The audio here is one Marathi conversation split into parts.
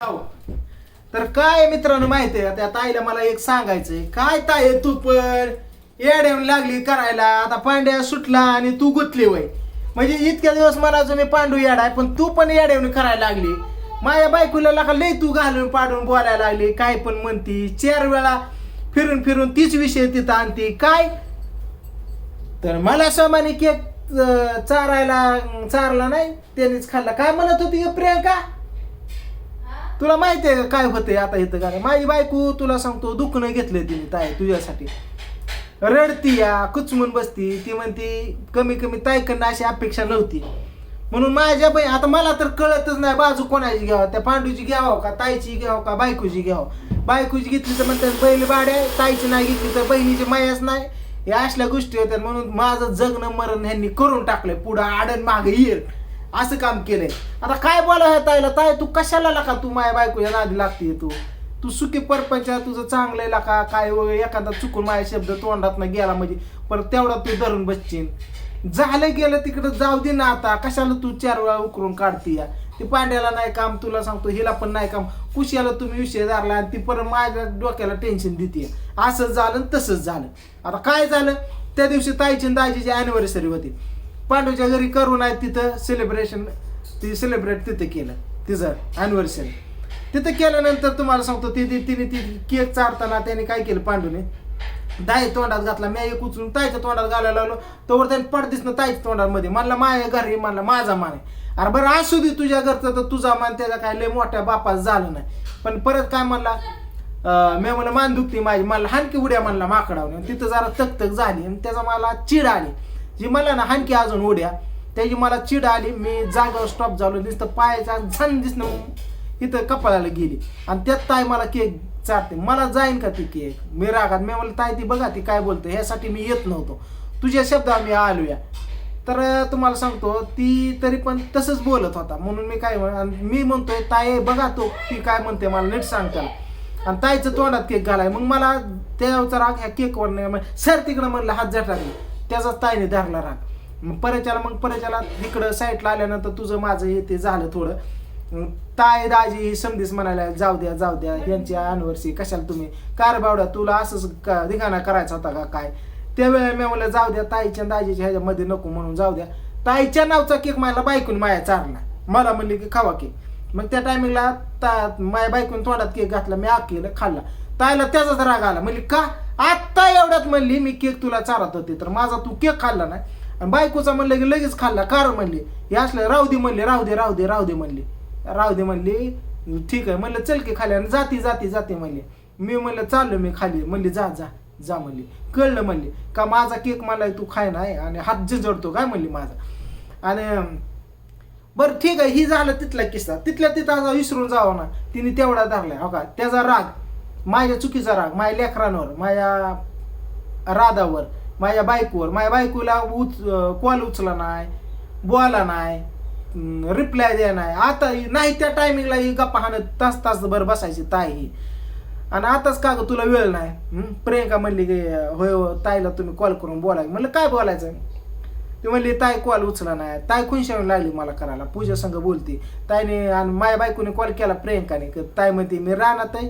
हो. तर काय मित्रांनो माहिती आहे? त्या ताईला मला एक सांगायचंय. काय ताई तू पण? येड्यावून लागली करायला. आता पांड्या सुटला आणि तू गुतली वय. म्हणजे इतक्या दिवस मला मी पांडू येडाय आहे पण तू पण येड्यावून करायला लागली. माझ्या बायकोला लागा लय तू घालून पाडून बोलायला लागली. काय पण म्हणती. चार वेळा फिरून फिरून तीच विषय तिथं आणती. काय? तर मला सामान्य केक चारायला चारला नाही त्यानेच खाल्ला. काय म्हणत होती प्रियंका? तुला माहिती आहे का काय होतंय आता इथं? काय माझी बायको तुला सांगतो दुखणं घेतलं तिने ताई तुझ्यासाठी. रडती या कुचमून बसती. ती म्हणती कमी कमी ताईकडनं अशी अपेक्षा नव्हती. म्हणून माझ्या बाई आता मला तर कळतच नाही बाजू कोणाची घ्यावं त्या पांडूची घ्यावं का ताईची घ्यावं का बायकोची घ्यावं? बायकोची घेतली तर म्हणतात बैल बाड्या ताईची नाही घेतली तर बहिणीची मायाच नाही. या असल्या गोष्टी होत्या म्हणून माझं जगणं मरण ह्यांनी करून टाकलंय. पुढं आडन मागे येईल. असं काम केलंय. आता काय बोला ताईला? ताई तू कशाला लका? तू माझ्या बायकोच्या नादी लागते तू. तू सुखी परपंच तुझं चांगलं आहे लाका. काय व- एखादा चुकून माझ्या शब्द तोंडात गेला म्हणजे. पण तेवढा तू धरून बसशील. झालं गेलं तिकडं जाऊ दे ना आता. कशाला तू चार वेळा उकरून काढती या? ती पांड्याला नाही काम तुला सांगतो हिला पण नाही काम. कुशाला तुम्ही विषय धरला आणि ती परत माझ्या डोक्याला टेन्शन देते असं झालं तसंच झालं. आता काय झालं? त्या दिवशी ताईची दाजीची अॅनिव्हर्सरी होती. पांडूच्या घरी करू आहे तिथं सेलिब्रेशन ती सेलिब्रेट तिथं केलं. तिचं अॅनिव्हर्सरी तिथं केल्यानंतर तुम्हाला सांगतो ती तिने ती केक चारताना त्याने काय केलं पांडूने? दाई तोंडात घातला. मी एक उचलून ताईच्या तोंडात घालायला लागलो. तोवर त्याने पडदिसनं ताईच्या तोंडामध्ये. म्हणला घर घरी म्हणला माझा मान आहे. अरे बरं असू दे तुझ्या घरचं तर तुझा मान त्याचा काय लय मोठ्या बापाचं झालं नाही. पण परत काय म्हणला मी म्हणलं मान दुखती माझी. मला हानकी उड्या म्हणला माकडावून तिथं जरा तकतक झाली आणि त्याचा मला चिड आली. जी मला ना हानकी अजून उड्या. त्याची मला चिड आली मी जागावर स्टॉप झालो नुसतं पायाचा झन दिसणं इथं कपाळाला गेली. आणि त्यात ताई मला केक चालते मला जाईन का ती केक? मी रागात मी म्हणलं ताई ती बघा ती काय बोलते. ह्यासाठी मी येत नव्हतो. तुझ्या शब्द आम्ही आलूया. तर तुम्हाला सांगतो ती तरी पण तसंच बोलत होता. म्हणून मी काय म्हण- मी म्हणतोय ताई बघा तो ती काय म्हणते मला नीट सांगता आणि ताईचं तोंडात केक घालाय. मग मला त्याचा राग ह्या केकवर नाही सर तिकडं म्हणलं हात झटाकले त्याचाच ताईने धरला राग. मग परच्याला मग परच्याला इकडं साईडला आल्यानंतर तुझं माझं हे ते झालं थोडं. ताई दाजी समधीच म्हणाल्या जाऊ द्या जाऊ द्या यांची अनवर्सी कशाला तुम्ही? कार बावड्या तुला असंच का करायचा होता का काय? त्यावेळेला मी म्हणलं जाऊ द्या ताईच्या दाजीच्या ह्याच्यामध्ये नको म्हणून जाऊ द्या. ताईच्या नावचा केक मला बायकून माया चारला. मला म्हणले की खावा केक. मग त्या टायमिंगला ता माया बायकून तोंडात केक घातला मी आग केलं खाल्ला. ताईला त्याचाच राग आला. म्हणजे का? आत्ता एवढ्यात म्हणली मी केक तुला चारत होते तर माझा तू केक खाल्ला नाही. आणि बायकोचा म्हणलं की लगेच खाल्ला कारण म्हणली हे असलं राहू दे म्हणले राहू दे राहू दे राहू दे म्हणली. राहू दे म्हणली ठीक आहे म्हणलं चल की खाली आणि जाती जाती जाते म्हणले. मी म्हणलं चाललो मी खाली म्हणली जा जा जा म्हणली. कळलं म्हणली का माझा केक मला तू खाय नाही आणि हात झिजडतो काय म्हणली माझा. आणि बरं ठीक आहे ही झालं तिथला किस्सा. तिथल्या तिथं आता विसरून जावं ना तिने तेवढा धरलाय हो का? त्याचा राग. माझ्या चुकीचा राग माझ्या लेकरांवर माझ्या राधावर माझ्या बायकोवर. माझ्या बायकोला उच कॉल उचला नाही बोला नाही रिप्लाय द्या नाही. आता नाही त्या टायमिंगला ही गप्पा हाणत तास तासभर बसायची ताई ही. आणि आताच का ग तुला वेळ नाही? प्रियंका म्हणली की होय हो, ताईला तुम्ही कॉल करून बोला. म्हणलं काय बोलायचं? ती म्हणली ताई कॉल उचला नाही. ताई खुनशावून लागली मला करायला. पूजा संघ बोलते ताईने आणि माझ्या बायकोने कॉल केला प्रियंकाने. ताई म्हणते मी राहणार ताई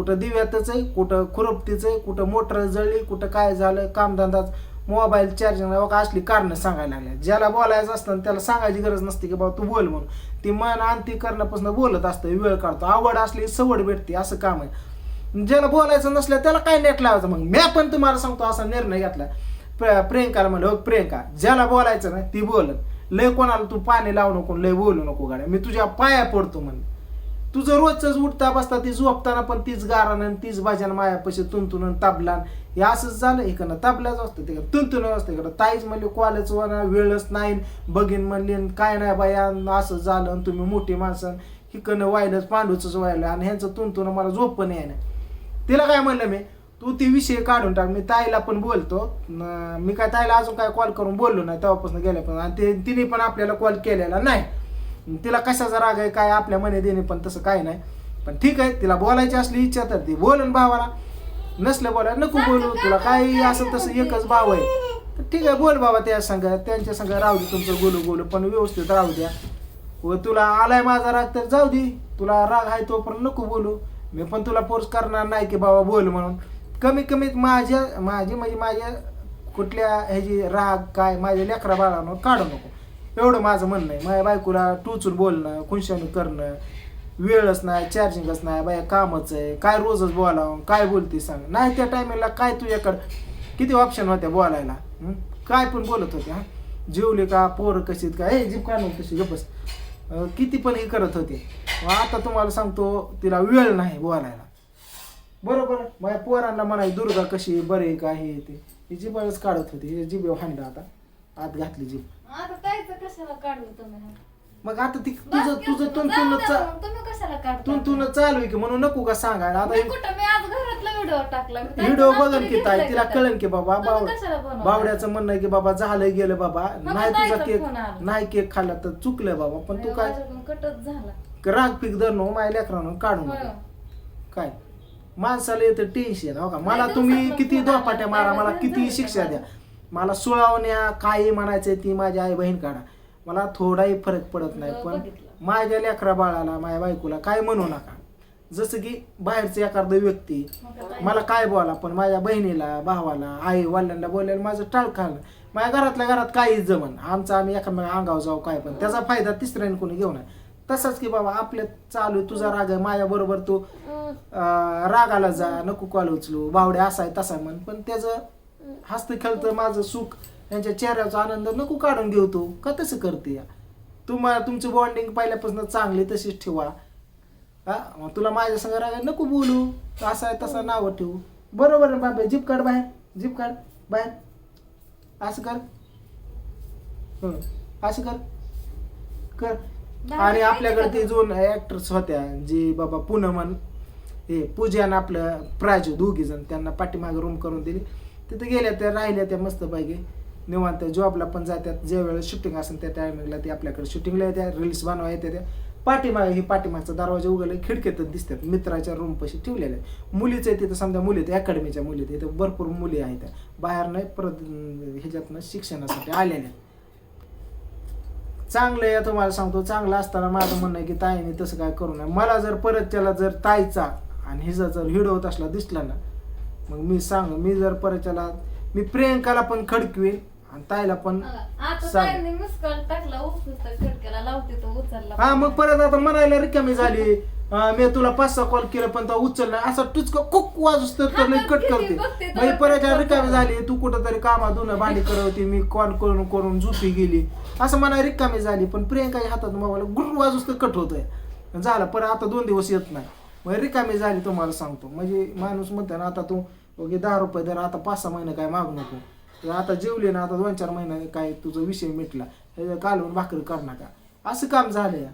कुठं दिव्यातच आहे कुठं खुरपतीच आहे कुठं मोटर जळली कुठं काय झालं कामधंदाच. मोबाईल चार्जिंग असली कारणं सांगायला लागल्या. ज्याला बोलायचं असतं त्याला सांगायची गरज नसते की बाबा तू बोल म्हणून. ती मन आणती करण्यापासून बोलत असतं वेळ काढतो. आवड असली सवड भेटते असं काम आहे. ज्याला बोलायचं नसलं त्याला काय नेट लावायचं मग? मी पण तुम्हाला सांगतो असा निर्णय घेतला. प्र- प्रियंकाला म्हणलं "हो प्रियंका ज्याला बोलायचं ना ती बोल. लय कोणाला तू पाणी लावू नको लय बोलू नको गाड्या. मी तुझ्या पाया पडतो म्हणे तुझं रोजच उठता बसता ती झोपताना पण तीच गारानं आणि तीच भाज्यानं मायापाशी तुंतुन ताबलान हे असंच झालं. इकडं ताबल्याच असतं ते तुंतुन असतं इकडं ताईच म्हणली कॉलेज वना वेळच नाही. बघीन म्हणली आणि काय नाही बाया असं झालं आणि तुम्ही मोठी माणसं हिकडनं व्हायलंच पांडूच व्हायलं आणि ह्यांचं तुंतुन मला झोप पण आहे तिला काय म्हणलं मी तू ती विषय काढून टाक मी ताईला पण बोलतो. मी काय ताईला अजून काय कॉल करून बोललो नाही तेव्हापासून गेल्यापासून. आणि ते तिने पण आपल्याला कॉल केलेला नाही. तिला कशाचा राग आहे काय आपल्या मने देणे पण तसं काय नाही. पण ठीक आहे तिला बोलायची असली इच्छा तर ती बोलन भावाला. नसलं बोलाय नको बोलू तुला काही असं तसं एकच भाव आहे. तर ठीक आहे बोल बाबा त्या संग त्यांच्या संग राहू दे तुमचं गोलू गोलू पण व्यवस्थित राहू द्या. व तुला आलाय माझा राग तर जाऊ दे. तुला राग आहे तोपर्यंत नको बोलू. मी पण तुला फोर्स करणार नाही की बाबा बोल म्हणून. कमी कमीत माझ्या माझी म्हणजे माझ्या कुठल्या ह्याची राग काय माझ्या लेकरा बाळांवर काढू नको. एवढं माझं म्हणणं आहे. माझ्या बायकोला टोचून बोलणं खुशामी करणं वेळच नाही चार्जिंगच नाही बाया कामच आहे. काय रोजच बोलावं काय बोलते सांग. नाही त्या टायमिंगला काय तुझ्याकडं किती ऑप्शन होत्या बोलायला? काय पण बोलत होते हा जेवले का पोरं कशीत का? हे जीप का नाही तशी गपस किती पण हे करत होते. मग आता तुम्हाला सांगतो तिला वेळ नाही बोलायला. बरोबर? माझ्या पोरांना म्हणाय दुर्गा कशी बरे आहे का हे ते. ही जिबाळच काढत होती. हे जिबे हांडा आता. आत घातली जीभ. आता ताईचं कशाला काढलं तुम्ही? मग आता ती तुझं तुझं जाऊ तुन द्या चा मग, तुम्ही कशाला काढता तुन तुन चालू आहे की म्हणून नको का सांगायला? आता मी कुठं मी आज घरातला व्हिडिओ टाकला. मी ताईचं व्हिडिओ नाव बघन तरी की ताई तिला का? कळन की बाबा तुम्ही बाव कशाला बनवलं? बावड्याचं म्हणणं आहे की बाबा झालं गेलं बाबा. मग नाही तुझा केक फोन आला. नाही केक खाल्ला तर चुकलं बाबा. पण तू काय माझ्याकडून कटच झाला. राग पीक धरणं हो, माझ्या लेकरानं काढू होय. नको. काय? माणसाला येतं टेन्शन हो का? मला नाही, तुम्ही दिवसातनं किती फोन दोपाट्या मारा मला किती शिक्षा द्या. मला सुळावण्या काय म्हणायचंय ती माझी आई बहीण काढा. मला थोडाही फरक पडत नाही पण. माझ्या लेकरा बाळाला माझ्या बायकोला काय म्हणू नका. जसं की बाहेरचं एखादं व्यक्ती मला काय बोला पण माझ्या बहिणीला भावाला आई वडिलांना बोलायला माझं टाळ खाल्लं. माझ्या घरातल्या घरात काहीच जमन आमचं आम्ही एखाद्या अंगावर जाऊ काय पण. त्याचा फायदा तिसऱ्याने कोणी घेऊ नये. तसंच की बाबा आपल्या चालू तुझा राग आहे माझ्या बरोबर तू रागाला जा नको कॉल उचलू बावड्या असा आहे तसा म्हण. पण त्याचं हस्त खेळतं माझं सुख त्यांच्या चेहऱ्याचा आनंद नको काढून घेऊ तू. का तसं करते या? तुम्हाला तुमची बॉन्डिंग पहिल्यापासून चांगली तशीच ठेवा. हा? तुला माझ्या संग राग नको बोलू. असा आहे तसा नाव ठेवू. बरोबर आहे बाबा जीप काढ बाहेर. जीप काढ बाहेर. असं कर. असं कर. कर. आणि आपल्याकडे ते दोन ऍक्टर्स होत्या जी बाबा पूनमन हे पूजन आपलं प्राजू दोघी जण त्यांना पाठीमागे रूम करून दिली. तिथे गेल्या त्या राहिल्या त्या मस्त पैकी. निवांत जॉबला पण जात्यात. ज्या वेळेला शूटिंग असेल त्या टायमिंगला ते आपल्याकडे शूटिंगला येत्या रील्स बनवा येते त्या. पाठीमागे ही पाठीमागचा दरवाजा उघडला खिडकीतच दिसतात मित्राच्या रूम पशी ठेवलेल्या आहेत. मुलीच आहे तिथं समजा मुली आहेत अकॅडमीच्या मुली आहेत. इथं भरपूर मुली आहेत त्या. बाहेर नाही परत ह्याच्यातनं शिक्षणासाठी आलेल्या आहेत. चांगलं आहे तुम्हाला सांगतो. चांगलं असताना माझं म्हणणं आहे की ताईने तसं काय करू नये. मला जर परत त्याला जर ताईचा आणि हिचा जर हिडवत होत असला दिसला ना मग मी सांग मी जर परत त्याला मी प्रियंकाला पण खडकवीन आणि ताईला पण सांग. टाकला खिडक्याला लावते तो उचलला. हा मग परत आता म्हणायला रिकामी झाली. अं, मी तुला पाच सहा कॉल केला पण तो उचल नाही असा टुचक कुक वाजूस तर लई कट करते. तर म्हणजे परत रिकामी. झाली. तू कुठं तरी कामा धुणं भांडी करवती मी कॉल करून करून झोपी गेली. असं म्हणा रिकामी झाली. पण प्रियंकाच्या हातात मोबाईल गुड वाजूस तर कट होतोय. झालं परत आता दोन दिवस येत नाही. मग रिकामी झाली तुम्हाला सांगतो. म्हणजे माणूस म्हणतो ना आता तू ओके दहा रुपये दर आता पाच सहा महिने काय मागू नको. तर आता जेवले ना आता दोन चार महिने काय तुझा विषय मिटला हे कालवून भाकरी कर नका. असं काम झालंय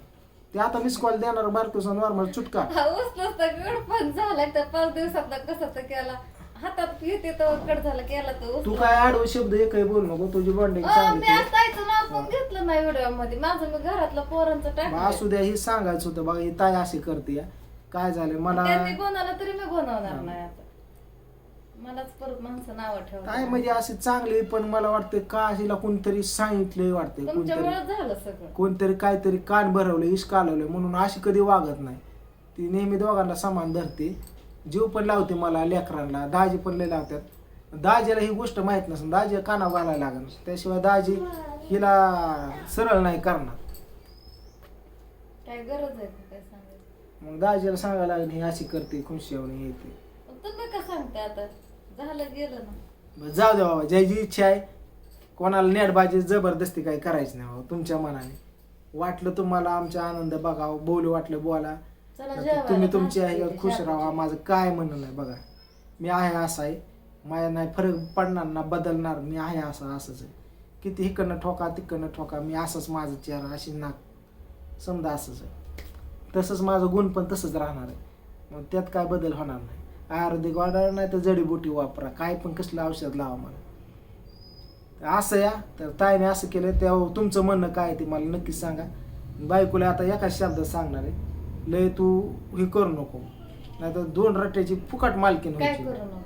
ते आता मिस कॉल देणार बारकोसा नॉर्मल चुटका. तर गडपण झाला तर पाच दिवसात कसं तर केला. हातात येते झाला केला तू काय आडवे शब्द एकही बोल नको तुझी बॉन्डिंग चांगली नाव पण घेतलं नाही व्हिडिओमध्ये माझं मी घरातलं पोरांचं असू द्या हे सांगायचं होतं बघा ही ताई अशी करते काय झालं? मला त्यांनी तरी मी बनवणार नाही आता. मलाच परत माणसं नाव काय म्हणजे अशी चांगली पण मला वाटतं का हिला कोणतरी सांगितलंय वाटतंय कोणतरी. तुमच्यामुळे झालं सगळं. कोणतरी काहीतरी कान भरवलं इश कालवलं म्हणून अशी कधी वागत नाही. ती नेहमी दोघांना समान धरते. जीव पण लावते मला लेकरांना दाजी पण लय लावतात. दाजीला ही गोष्ट माहीत नसेल दाजी काना घालायला लागेल त्याशिवाय दाजी हिला सरळ नाही करणार. काय गरज आहे का काय सांगायचं? मग दाजीला सांगायला लागेल ही अशी करते खुशावणी हे ते पण तुम्ही का सांगते आता? झालं गेलं ना. बरं, जाऊ दे बाबा ज्याची इच्छा आहे कोणाला नेटबाजी जबरदस्ती काही करायची नाही बाबा तुमच्या मनाने. वाटलं तुम्हाला आमचा आनंद बघावं बोलू वाटलं बोला. चला नाहीतर जेवायला तुम्ही तुमच्या भाकरी, ह्याच्यात खुश. राहा माझं काय म्हणणं नाही बघा. मी आहे असं आहे माझ्या नाही फरक पडणार ना बदलणार मी आहे असं असंच आहे. किती इकडनं ठोका तिकडनं ठोका मी असंच माझं चेहरा अशी नाक. समजा असंच आहे. तसंच माझं गुण पण तसंच राहणार आहे. मग त्यात काय बदल होणार नाही. आयुर्वेदिक वाढणार नाही तर जडीबुटी वापरा. काय पण कसलं औषध लावा मला असं या. तर ताईने असं केलं. तेव्हा तुमचं म्हणणं काय ते मला नक्कीच सांगा. बायकोला आता एकाच शब्दात सांगणार आहे. लय तू हे करू नको. नाही तर दोन रट्ट्याची फुकट करू नको?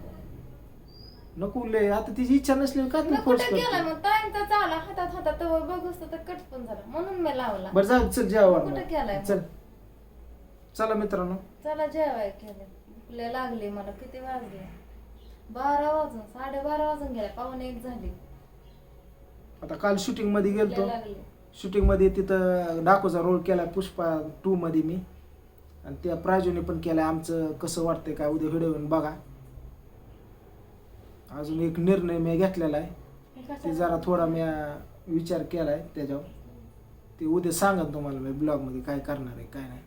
नको लय. आता तिची इच्छा नसली का तू फोर्स मग. टाइमचा चाला हातात हातात बघूस तर कट पण झाला. म्हणून मी लावला. बरं जाऊ चल जेवा कुठं केलाय मग? चल चला मित्रांनो. चला जेवाय केलं. भुकले लागली मला किती वाजले? बारा वाजून साडेबारा वाजून गेल्या पावणे एक झाली. आता काल शूटिंगमध्ये गेलतो. लागली. शूटिंगमध्ये तिथं डाकूचा रोल केला पुष्पा टू मध्ये मी. आणि त्या प्राजूने पण केलाय आमचं कसं वाटतंय काय उद्या व्हिडिओ बघा. अजून एक निर्णय मी घेतलेला आहे. ते कशाला? जरा थोडा मी अं, विचार केलाय त्याच्यावर. ते उद्या सांगा तुम्हाला मी ब्लॉगमध्ये काय करणार आहे काय नाही.